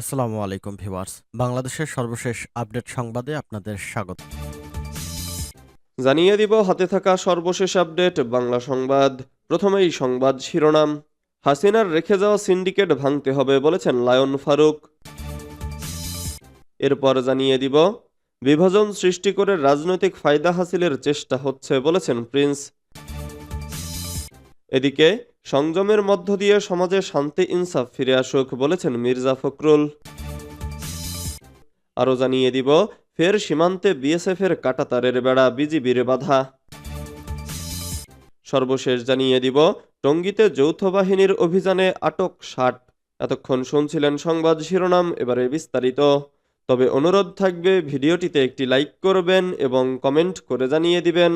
আসসালামু আলাইকুম ভিউয়ার্স। বাংলাদেশের সর্বশেষ আপডেট সংবাদে আপনাদের স্বাগত। জানিয়ে দিব, হাতে থাকা সর্বশেষ আপডেট, বাংলা সংবাদ। প্রথমেই সংবাদ শিরোনাম। হাসিনার রেখে যাওয়া সিন্ডিকেট ভাঙতে হবে বলেছেন লায়ন ফারুক। এরপর জানিয়ে দিব, বিভাজন সৃষ্টি করে রাজনৈতিক ফায়দা হাসিলের চেষ্টা হচ্ছে বলেছেন প্রিন্স। এদিকে সংযমের মধ্য দিয়ে সমাজে শান্তি, ইনসাফ ফিরে আসুক বলেছেন মির্জা ফখরুল। আরও জানিয়ে দিব, ফের সীমান্তে বিএসএফের কাটাতারের বেড়া, বিজিবির বাধা। সর্বশেষ জানিয়ে দিব, টঙ্গীতে যৌথ বাহিনীর অভিযানে আটক ষাট। এতক্ষণ শুনছিলেন সংবাদ শিরোনাম, এবারে বিস্তারিত। তবে অনুরোধ থাকবে, ভিডিওটিতে একটি লাইক করবেন এবং কমেন্ট করে জানিয়ে দিবেন।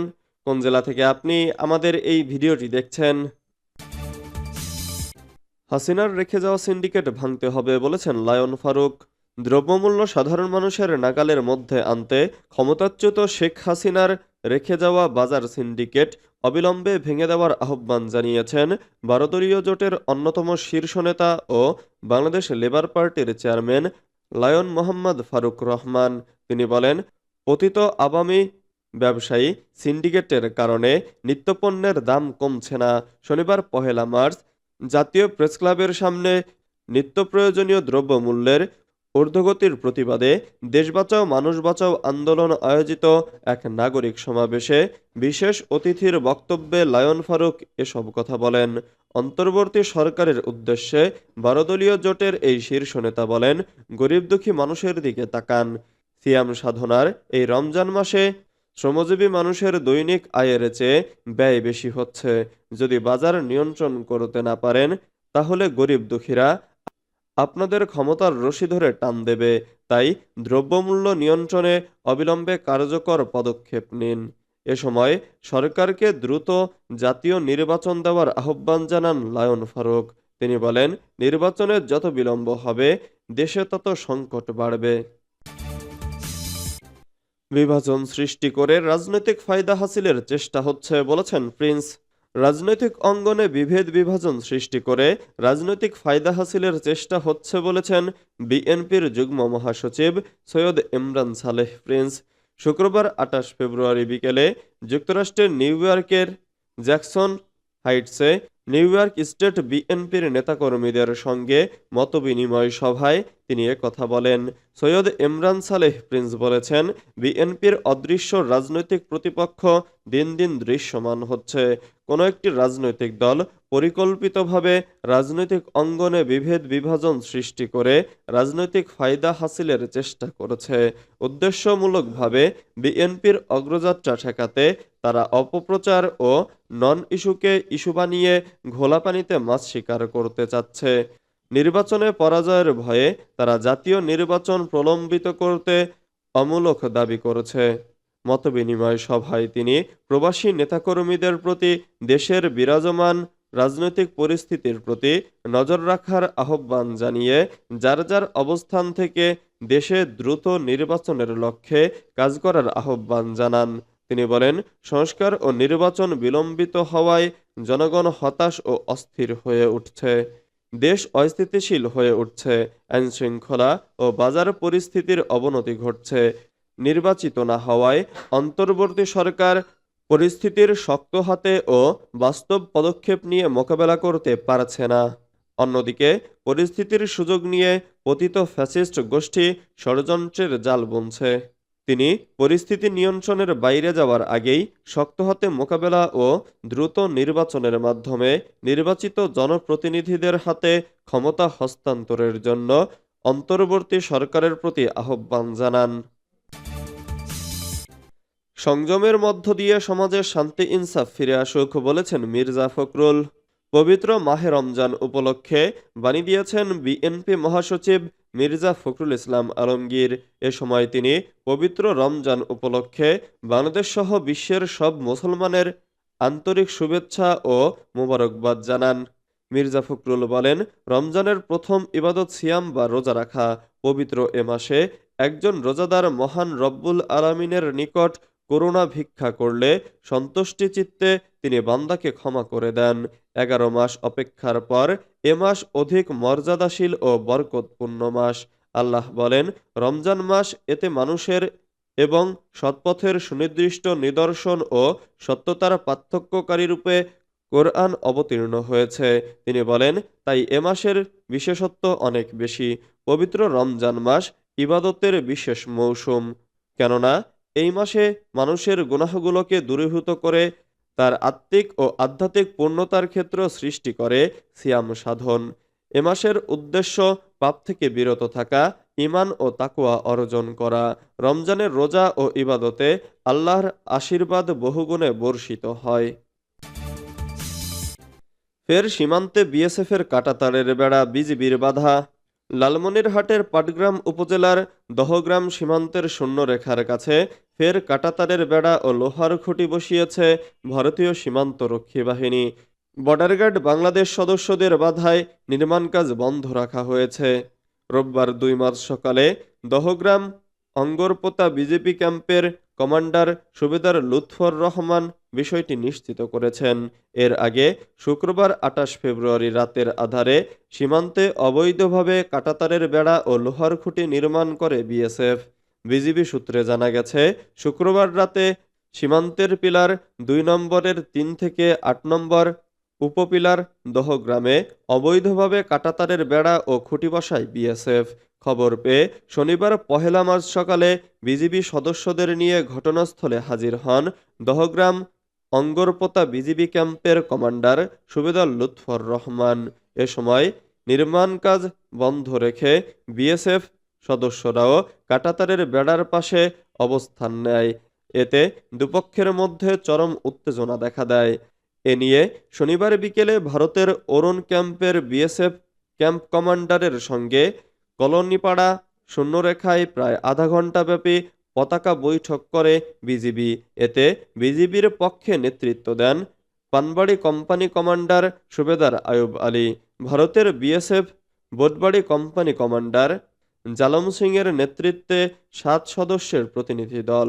কোন জেলা থেকে আপনি আমাদের এই ভিডিওটি দেখছেন? হাসিনার রেখে যাওয়া সিন্ডিকেট ভাঙতে হবে বলেছেন লায়ন ফারুক। দ্রব্যমূল্য সাধারণ মানুষের নাগালের মধ্যে আনতে ক্ষমতাচ্যুত শেখ হাসিনার রেখে যাওয়া বাজার সিন্ডিকেট অবিলম্বে ভেঙে দেওয়ার আহ্বান জানিয়েছেন ভারতীয় জোটের অন্যতম শীর্ষ নেতা ও বাংলাদেশ লেবার পার্টির চেয়ারম্যান লায়ন মোহাম্মদ ফারুক রহমান। তিনি বলেন, অতীত আওয়ামী ব্যবসায়ী সিন্ডিকেটের কারণে নিত্যপণ্যের দাম কমছে না। শনিবার পহেলা মার্চ জাতীয় প্রেসক্লাবের সামনে নিত্য প্রয়োজনীয় দ্রব্যমূল্যের ঊর্ধ্বগতির প্রতিবাদে দেশ বাঁচাও, মানুষ বাঁচাও আন্দোলন আয়োজিত এক নাগরিক সমাবেশে বিশেষ অতিথির বক্তব্যে লায়ন ফারুক এসব কথা বলেন। অন্তর্বর্তী সরকারের উদ্দেশ্যে বারোদলীয় জোটের এই শীর্ষ নেতা বলেন, গরিব দুঃখী মানুষের দিকে তাকান। সিয়াম সাধনার এই রমজান মাসে শ্রমজীবী মানুষের দৈনিক আয়ের চেয়ে ব্যয় বেশি হচ্ছে। যদি বাজার নিয়ন্ত্রণ করতে না পারেন, তাহলে গরিব দুঃখীরা আপনাদের ক্ষমতার রশি ধরে টান দেবে। তাই দ্রব্যমূল্য নিয়ন্ত্রণে অবিলম্বে কার্যকর পদক্ষেপ নিন। এ সময় সরকারকে দ্রুত জাতীয় নির্বাচন দেওয়ার আহ্বান জানান লায়ন ফারুক। তিনি বলেন নির্বাচনের যত বিলম্ব হবে, দেশে তত সংকট বাড়বে। বিভাজন সৃষ্টি করে রাজনৈতিক ফায়দা হাসিলের চেষ্টা হচ্ছে বলেছেন প্রিন্স। রাজনৈতিক অঙ্গনে বিভেদ বিভাজন সৃষ্টি করে রাজনৈতিক ফায়দা হাসিলের চেষ্টা হচ্ছে বলেছেন বিএনপির যুগ্ম মহাসচিব সৈয়দ ইমরান সালেহ। প্রিন্স, শুক্রবার আঠাশ ফেব্রুয়ারি বিকেলে যুক্তরাষ্ট্রের নিউ ইয়র্কের জ্যাকসন হাইটসে নিউ ইয়র্ক স্টেট বিএনপির নেতাকর্মীদের সঙ্গে মতবিনিময় সভায় তিনি কথা বলেন। সৈয়দ ইমরান সালেহ প্রিন্স বলেছেন, বিএনপির অদৃশ্য রাজনৈতিক প্রতিপক্ষ দিন দিন দৃশ্যমান হচ্ছে। কোনো একটি রাজনৈতিক দল পরিকল্পিতভাবে রাজনৈতিক অঙ্গনে বিভেদ বিভাজন সৃষ্টি করে রাজনৈতিক ফায়দা হাসিলের চেষ্টা করেছে। উদ্দেশ্যমূলকভাবে বিএনপির অগ্রযাত্রা ঠেকাতে তারা অপপ্রচার ও নন ইস্যুকে ইস্যু বানিয়ে ঘোলা পানিতে মাছ শিকার করতে চাচ্ছে। নির্বাচনে পরাজয়ের ভয়ে তারা জাতীয় নির্বাচন প্রলম্বিত করতে অমূলক দাবি করেছে। মতবিনিময় সভায় তিনি প্রবাসী নেতাকর্মীদের প্রতি দেশের বিরাজমান রাজনৈতিক পরিস্থিতির প্রতি নজর রাখার আহ্বান জানিয়ে যার যার অবস্থান থেকে দেশে দ্রুত নির্বাচনের লক্ষ্যে কাজ করার আহ্বান জানান। তিনি বলেন, সংস্কার ও নির্বাচন বিলম্বিত হওয়ায় জনগণ হতাশ ও অস্থির হয়ে উঠছে। দেশ অস্থিতিশীল হয়ে উঠছে, আইনশৃঙ্খলা ও বাজার পরিস্থিতির অবনতি ঘটছে। নির্বাচিত না হওয়ায় অন্তর্বর্তী সরকার পরিস্থিতির শক্ত হাতে ও বাস্তব পদক্ষেপ নিয়ে মোকাবেলা করতে পারছে না। অন্যদিকে, পরিস্থিতির সুযোগ নিয়ে পতিত ফ্যাসিস্ট গোষ্ঠী ষড়যন্ত্রের জাল বুনছে। তিনি পরিস্থিতি নিয়ন্ত্রণের বাইরে যাওয়ার আগেই শক্ত হাতে মোকাবেলা ও দ্রুত নির্বাচনের মাধ্যমে নির্বাচিত জনপ্রতিনিধিদের হাতে ক্ষমতা হস্তান্তরের জন্য অন্তর্বর্তী সরকারের প্রতি আহ্বান জানান। সংযমের মধ্য দিয়ে সমাজে শান্তি ইনসাফ ফিরে আসুক বলেছেন মির্জা ফখরুল। পবিত্র মাহে রমজান উপলক্ষে বাণী দিয়েছেন বিএনপি মহাসচিব মির্জা ফখরুল ইসলাম আলমগীর। এ সময় তিনি পবিত্র রমজান উপলক্ষে বাংলাদেশ সহ বিশ্বের সব মুসলমানের আন্তরিক শুভেচ্ছা ও মোবারকবাদ জানান। মির্জা ফখরুল বলেন, রমজানের প্রথম ইবাদত সিয়াম বা রোজা রাখা, পবিত্র এ মাসে একজন রোজাদার মহান রব্বুল আলামিনের নিকট করুণা ভিক্ষা করলে সন্তুষ্টি চিত্তে তিনি বান্দাকে ক্ষমা করে দেন। এগারো মাস অপেক্ষার পর এ মাস অধিক মর্যাদাশীল ও বরকতপূর্ণ মাস। আল্লাহ বলেন, রমজান মাস এতে মানুষের এবং সৎপথের সুনির্দিষ্ট নিদর্শন ও সত্যতার পার্থক্যকারী রূপে কোরআন অবতীর্ণ হয়েছে। তিনি বলেন, তাই এ মাসের বিশেষত্ব অনেক বেশি। পবিত্র রমজান মাস ইবাদতের বিশেষ মৌসুম। কেননা এই মাসে মানুষের গুনাহগুলোকে দূরীভূত করে তার আত্মিক ও আধ্যাত্মিক পূর্ণতার ক্ষেত্র সৃষ্টি করে সিয়াম সাধন। এ মাসের উদ্দেশ্য পাপ থেকে বিরত থাকা, ঈমান ও তাকওয়া অর্জন করা। রমজানের রোজা ও ইবাদতে আল্লাহর আশীর্বাদ বহুগুণে বর্ষিত হয়। ফের সীমান্তে বিএসএফের কাটাতারের বেড়া বিজিবির বাধা। লালমনিরহাটের পাটগ্রাম উপজেলার দহগ্রাম সীমান্তের শূন্যরেখার কাছে ফের কাটাতারের বেড়া ও লোহার খুঁটি বসিয়েছে ভারতীয় সীমান্ত রক্ষী বাহিনী। বর্ডার গার্ড বাংলাদেশ সদস্যদের বাধায় নির্মাণ কাজ বন্ধ রাখা হয়েছে। রোববার দুই মার্চ সকালে দহগ্রাম অঙ্গরপোতা বিজেপি ক্যাম্পের কমান্ডার সুবেদার লুৎফর রহমান বিষয়টি নিশ্চিত করেছেন। এর আগে শুক্রবার আটাশ ফেব্রুয়ারি রাতের আধারে সীমান্তে অবৈধভাবে কাটাতারের বেড়া ও লোহার খুঁটি নির্মাণ করে বিএসএফ। বিজিবি সূত্রে জানা গেছে, শুক্রবার রাতে সীমান্তের পিলার দুই নম্বরের তিন থেকে আট নম্বর উপপিলার দহগ্রামে অবৈধভাবে কাটাতারের বেড়া ও খুঁটি বসায় বিএসএফ। খবর পেয়ে শনিবার পহেলা মার্চ সকালে বিজিবি সদস্যদের নিয়ে ঘটনাস্থলে হাজির হন দহগ্রাম অঙ্গরপোতা বিজিবি ক্যাম্পের কমান্ডার সুবেদার লুৎফর রহমান। এ সময় নির্মাণ কাজ বন্ধ রেখে বিএসএফ সদস্যরাও কাটাতারের বেড়ার পাশে অবস্থান নেয়। এতে দুপক্ষের মধ্যে চরম উত্তেজনা দেখা দেয়। এ নিয়ে শনিবার বিকেলে ভারতের অরুণ ক্যাম্পের বিএসএফ ক্যাম্প কমান্ডারের সঙ্গে কলোনিপাড়া শূন্যরেখায় প্রায় আধা ঘণ্টা ব্যাপী পতাকা বৈঠক করে বিজিবি। এতে বিজিবির পক্ষে নেতৃত্ব দেন পানবাড়ি কোম্পানি কমান্ডার সুবেদার আয়ুব আলী। ভারতের BSF Botbari company commander Jalam সিংয়ের নেতৃত্বে সাত সদস্যের প্রতিনিধি দল।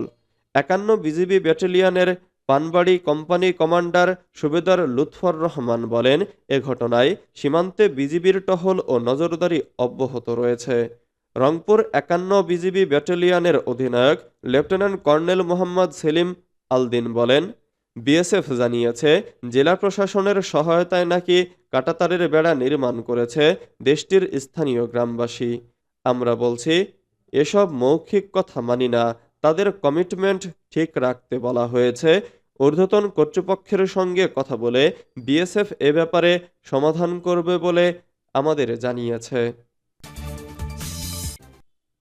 একান্ন বিজিবি ব্যাটালিয়নের পানবাড়ি কোম্পানি কমান্ডার সুবেদার লুৎফর রহমান বলেন, এ ঘটনায় সীমান্তে বিজিবির টহল ও নজরদারি অব্যাহত রয়েছে। রংপুর একান্ন বিজিবি ব্যাটালিয়নের অধিনায়ক লেফটেন্যান্ট কর্নেল মোহাম্মদ সেলিম আলদিন বলেন, বিএসএফ জানিয়েছে, জেলা প্রশাসনের সহায়তায় নাকি কাটাতারের বেড়া নির্মাণ করেছে দেশটির স্থানীয় গ্রামবাসী। আমরা বলছি, এসব মৌখিক কথা মানি না। তাদের কমিটমেন্ট ঠিক রাখতে বলা হয়েছে। ঊর্ধ্বতন কর্তৃপক্ষের সঙ্গে কথা বলে বিএসএফ এ ব্যাপারে সমাধান করবে বলে আমাদের জানিয়েছে।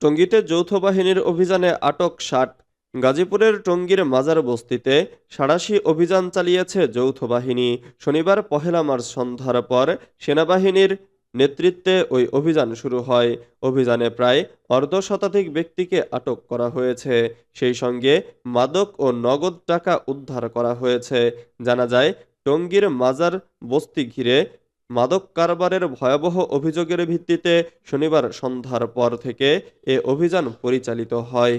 টঙ্গীতে যৌথ বাহিনীর অভিযানে আটক ষাট। গাজীপুরের টঙ্গীর মাজার বস্তিতে সাড়াশি অভিযান চালিয়েছে যৌথ বাহিনী। শনিবার পহেলা মার্চ সন্ধ্যার পর সেনাবাহিনীর নেতৃত্বে ওই অভিযান শুরু হয়। অভিযানে প্রায় অর্ধ শতাধিক ব্যক্তিকে আটক করা হয়েছে। সেই সঙ্গে মাদক ও নগদ টাকা উদ্ধার করা হয়েছে। জানা যায়, টঙ্গীর মাজার বস্তি ঘিরে মাদক কারবারের ভয়াবহ অভিযোগের ভিত্তিতে শনিবার সন্ধ্যার পর থেকে এ অভিযান পরিচালিত হয়।